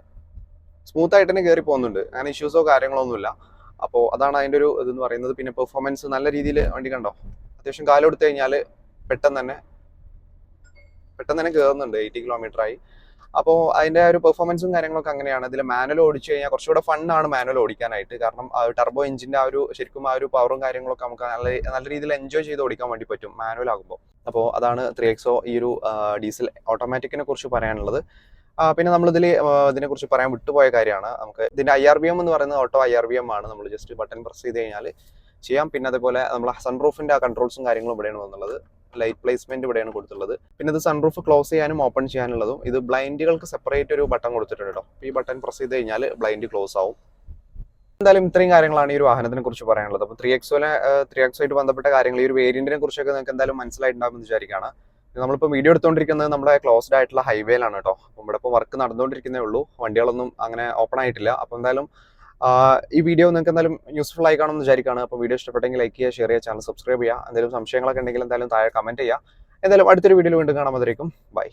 സ്മൂത്ത് ആയിട്ട് തന്നെ കയറി പോകുന്നുണ്ട്. അങ്ങനെ ഇഷ്യൂസോ കാര്യങ്ങളോ ഒന്നുമില്ല. അപ്പോൾ അതാണ് അതിന്റെ ഒരു ഇതെന്ന് പറയുന്നത്. പിന്നെ പെർഫോമൻസ് നല്ല രീതിയിൽ വണ്ടി കണ്ടോ? അത്യാവശ്യം കാലം എടുത്തു കഴിഞ്ഞാൽ പെട്ടെന്ന് തന്നെ പെട്ടെന്ന് തന്നെ കയറുന്നുണ്ട് എയ്റ്റി കിലോമീറ്റർ ആയി. അപ്പോൾ അതിന്റെ ഒരു പെർഫോമൻസും കാര്യങ്ങളൊക്കെ അങ്ങനെയാണ്. അതിൽ മാനുവൽ ഓടിച്ചു കഴിഞ്ഞാൽ കുറച്ചുകൂടെ ഫണ്ണാണ് മാനുവൽ ഓടിക്കാനായിട്ട്. കാരണം ടർബോ എഞ്ചിന്റെ ആ ഒരു ശരിക്കും ആ ഒരു പവറും കാര്യങ്ങളൊക്കെ നമുക്ക് നല്ല നല്ല രീതിയിൽ എൻജോയ് ചെയ്ത് ഓടിക്കാൻ വേണ്ടി പറ്റും മാനുവൽ ആകുമ്പോൾ അപ്പോൾ അതാണ് ത്രീ എക്സോ ഈ ഒരു ഡീസൽ ഓട്ടോമാറ്റിക്കിനെ കുറിച്ച് പറയാനുള്ളത്. പിന്നെ നമ്മളിതിൽ ഇതിനെക്കുറിച്ച് പറയാൻ വിട്ടുപോയ കാര്യമാണ്. നമുക്ക് ഇതിന്റെ ഐ ആർ ബി എം എന്ന് പറയുന്നത് auto I R B M ആണ്. നമ്മൾ ജസ്റ്റ് ബട്ടൺ പ്രസ് ചെയ്ത് കഴിഞ്ഞാൽ ചെയ്യാം. പിന്നെ അതേപോലെ നമ്മൾ സൺറൂഫിന്റെ ആ കൺട്രോൾസും കാര്യങ്ങളും ഇവിടെയാണ് വന്നുള്ളത്. ലൈറ്റ് പ്ലേസ്മെന്റ് ഇവിടെയാണ് കൊടുത്തിട്ടുള്ളത്. പിന്നെ ഇത് സൺറൂഫ് ക്ലോസ് ചെയ്യാനും ഓപ്പൺ ചെയ്യാനുള്ളതും ഇത് ബ്ലൈൻഡുകൾക്ക് സെപ്പറേറ്റ് ഒരു ബട്ടൺ കൊടുത്തിട്ടുണ്ട് കേട്ടോ ഈ ബട്ടൺ പ്രസ് ചെയ്ത് കഴിഞ്ഞാൽ ബ്ലൈൻഡ് ക്ലോസ് ആവും. എന്തായാലും ഇത്രയും കാര്യങ്ങളാണ് ഈ ഒരു വാഹനത്തിനെ കുറിച്ച് പറയാനുള്ളത്. അപ്പോൾ ത്രീ എക്സോലെ ത്രീ എക്സോയിട്ട് ബന്ധപ്പെട്ട കാര്യങ്ങൾ ഈ ഒരു വേരിയന്റിനെ കുറിച്ചൊക്കെ നിങ്ങൾക്ക് എന്തായാലും മനസ്സിലായിട്ടുണ്ടാവും എന്ന് വിചാരിക്കുകയാണ് നമ്മളിപ്പോൾ വീഡിയോ എടുത്തുകൊണ്ടിരിക്കുന്നത് നമ്മുടെ ക്ലോസ്ഡ് ആയിട്ടുള്ള ഹൈവേയിലാണ് കേട്ടോ ഇവിടെ ഇപ്പോൾ വർക്ക് നടന്നുകൊണ്ടിരിക്കുന്നേ ഉള്ളൂ. വണ്ടികളൊന്നും അങ്ങനെ ഓപ്പൺ ആയിട്ടില്ല. അപ്പോൾ എന്തായാലും ഈ വീഡിയോ നിങ്ങൾക്ക് എന്തായാലും യൂസ്ഫുൾ ആയി കാണുമെന്ന് വിചാരിക്കുകയാണ്. അപ്പോൾ വീഡിയോ ഇഷ്ടപ്പെട്ടെങ്കിൽ ലൈക്ക് ചെയ്യുക ഷെയർ ചെയ്യുക ചാനൽ സബ്സ്ക്രൈബ് ചെയ്യുക. എന്തെങ്കിലും സംശയങ്ങളൊക്കെ ഉണ്ടെങ്കിൽ എന്തായാലും താഴെ കമന്റ് ചെയ്യുക. എന്തായാലും അടുത്തൊരു വീഡിയോയിൽ വീണ്ടും കാണാൻ ബൈ